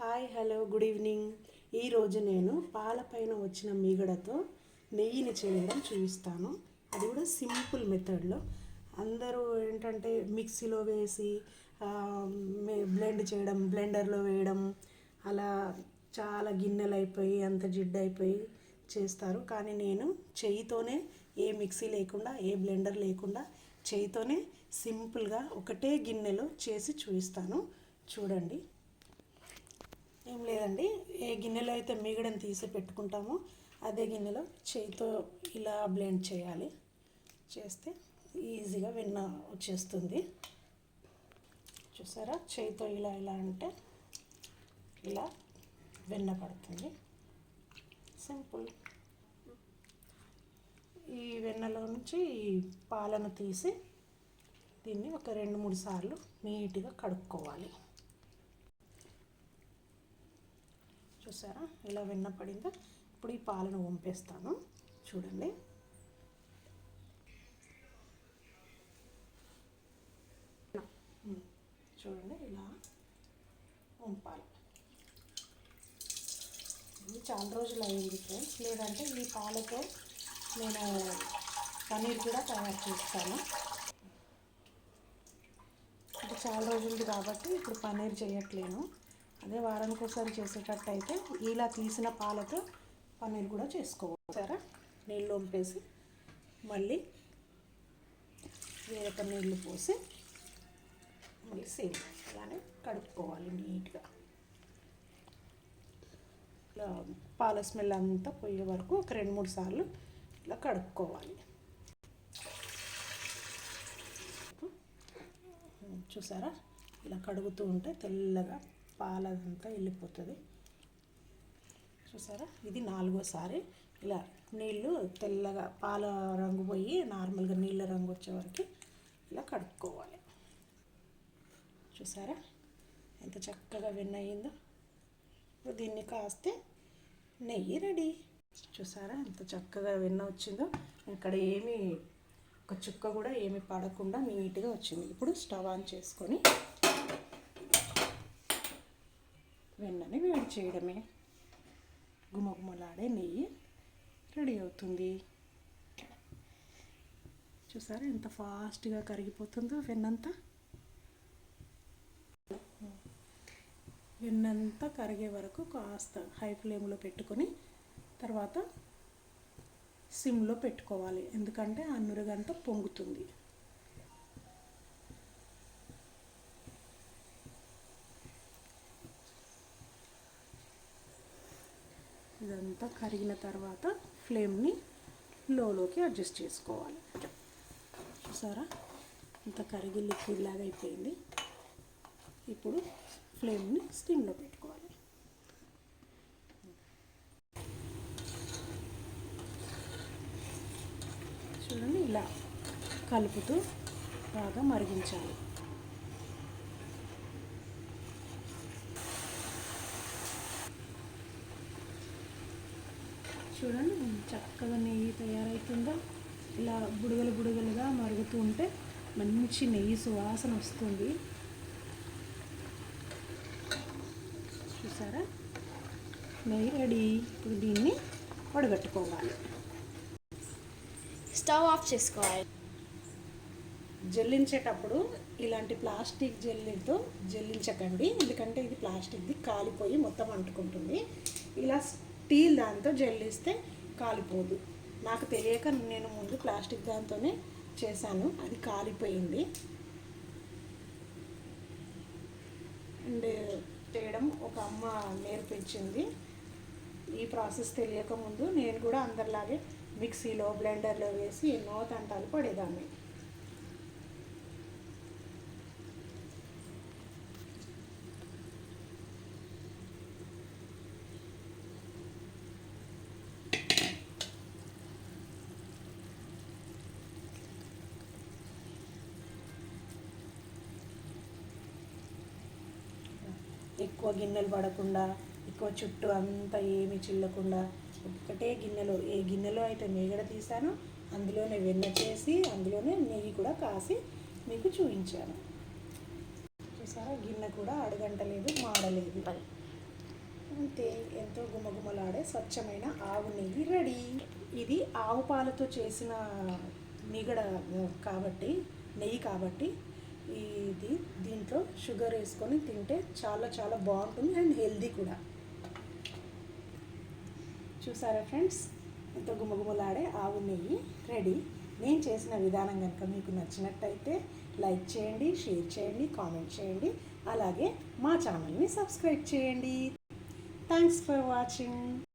Hi hello good evening. ఈరోజు నేను పాలపైన వచ్చిన మీగడతో నెయ్యిని చేయడం చూపిస్తాను. అది కూడా సింపుల్ మెథడ్లో. అందరూ ఏంటంటే మిక్సీలో వేసి బ్లెండ్ చేయడం బ్లెండర్లో వేయడం అలా చాలా గిన్నెలు అయిపోయి అంత జిడ్డు అయిపోయి చేస్తారు. కానీ నేను చెయ్యితోనే ఏ మిక్సీ లేకుండా ఏ బ్లెండర్ లేకుండా చేయితోనే సింపుల్గా ఒకటే గిన్నెలో చేసి చూపిస్తాను. చూడండి. ఏం లేదండి. ఏ గిన్నెలో అయితే మిగడని తీసి పెట్టుకుంటామో అదే గిన్నెలో చేయితో ఇలా బ్లెండ్ చేయాలి. చేస్తే ఈజీగా వెన్న వచ్చేస్తుంది. చూసారా? చేయితో ఇలా ఇలా అంటే ఇలా వెన్న పడుతుంది. సింపుల్. ఈ వెన్నలో నుంచి ఈ పాలను తీసి దీన్ని ఒక రెండు మూడు సార్లు నీట్గా కడుక్కోవాలి. చూసారా? ఇలా వెన్న పడిందో ఇప్పుడు ఈ పాలను వంపేస్తాను. చూడండి. చూడండి ఇలా వంపాలి. ఇది చాలా రోజులు అయింది ఫ్రెండ్స్ లేదంటే ఈ పాలతో నేను పన్నీర్ కూడా తయారు చేస్తాను. ఇది చాలా రోజులది కాబట్టి ఇప్పుడు పన్నీర్ చేయట్లేను. అదే వారానికి ఒకసారి చేసేటట్టు అయితే ఇలా తీసిన పాలతో పన్నీర్ కూడా చేసుకోవచ్చు. సరే? నీళ్ళు వంపేసి మళ్ళీ వేరొక నీళ్ళు పోసి మళ్ళీ సేమ్ అలానే కడుక్కోవాలి నీట్గా. ఇలా పాల స్మెల్ అంతా పోయే వరకు ఒక రెండు మూడు సార్లు ఇలా కడుక్కోవాలి. చూసారా? ఇలా కడుగుతూ ఉంటే తెల్లగా పాలదంతా వెళ్ళిపోతుంది. చూసారా? ఇది నాలుగోసారి ఇలా నీళ్ళు తెల్లగా పాల రంగు పోయి నార్మల్గా నీళ్ళ రంగు వచ్చే వరకు ఇలా కడుక్కోవాలి. చూసారా? ఎంత చక్కగా వెన్న అయ్యిందో దీన్ని కాస్తే నెయ్యి రెడీ. చూసారా? ఎంత చక్కగా వెన్న వచ్చిందో. ఇక్కడ ఏమీ ఒక చుక్క కూడా ఏమి పడకుండా నీట్గా వచ్చింది. ఇప్పుడు స్టవ్ ఆన్ చేసుకొని వెన్నని వేడి చేయడమే. గుమగుమలాడే నెయ్యి రెడీ అవుతుంది. చూసారా ఎంత ఫాస్ట్గా కరిగిపోతుందో వెన్నంతా? వెన్నంతా కరిగే వరకు కాస్త హై ఫ్లేమ్లో పెట్టుకొని తర్వాత సిమ్లో పెట్టుకోవాలి. ఎందుకంటే ఆ నురగంతా పొంగుతుంది. అంతా కరిగిన తర్వాత ఫ్లేమ్ని లోలోకి అడ్జస్ట్ చేసుకోవాలి. చూసారా? అంత కరిగి లిక్విడ్ లాగా అయిపోయింది. ఇప్పుడు ఫ్లేమ్ని స్టీమ్లో పెట్టుకోవాలి. చూడండి ఇలా కలుపుతూ బాగా మరిగించాలి. చూడండి చక్కగా నెయ్యి తయారవుతుందో ఇలా బుడగలు బుడగలుగా మరుగుతూ ఉంటే మంచి నెయ్యి సువాసన వస్తుంది. చూసారా? నెయ్యి రెడీ. ఇప్పుడు దీన్ని వడగట్టుకోవాలి. స్టవ్ ఆఫ్ చేసుకోవాలి. జల్లించేటప్పుడు ఇలాంటి ప్లాస్టిక్ జల్లితో జల్లించకండి ఎందుకంటే ఇది ప్లాస్టిక్ది కాలిపోయి మొత్తం అంటుకుంటుంది. ఇలా స్టీల్ దాంతో జల్లిస్తే కాలిపోదు. నాకు తెలియక నేను ముందు ప్లాస్టిక్ దాంతోనే చేశాను. అది కాలిపోయింది. అండ్ చేయడం ఒక అమ్మ నేర్పించింది. ఈ ప్రాసెస్ తెలియక ముందు నేను కూడా అందరిలాగే మిక్సీలో బ్లెండర్లో వేసి ఎన్నో తంటాలు పడేదాన్ని. ఎక్కువ గిన్నెలు పడకుండా ఎక్కువ చుట్టూ అంతా ఏమి చిల్లకుండా ఒక్కటే గిన్నెలో ఏ గిన్నెలో అయితే మేగడ తీసానో అందులోనే వెన్న చేసి అందులోనే నెయ్యి కూడా కాసి మీకు చూపించాను. చూసారా? గిన్నె కూడా అడగంటలేదు మాడలేదు. అంతే ఎంతో గుమగుమలాడే స్వచ్ఛమైన ఆవు నెయ్యి రెడీ. ఇది ఆవు పాలతో చేసిన మిగడ కాబట్టి నెయ్యి కాబట్టి ఇది దీంట్లో షుగర్ వేసుకొని తింటే చాలా చాలా బాగుంటుంది అండ్ హెల్దీ కూడా. చూసారా ఫ్రెండ్స్? ఎంతో గుమగుమలాడే ఆవు నెయ్యి రెడీ. నేను చేసిన విధానం కనుక మీకు నచ్చినట్టయితే లైక్ చేయండి షేర్ చేయండి కామెంట్ చేయండి. అలాగే మా ఛానల్ని సబ్స్క్రైబ్ చేయండి. Thanks for watching.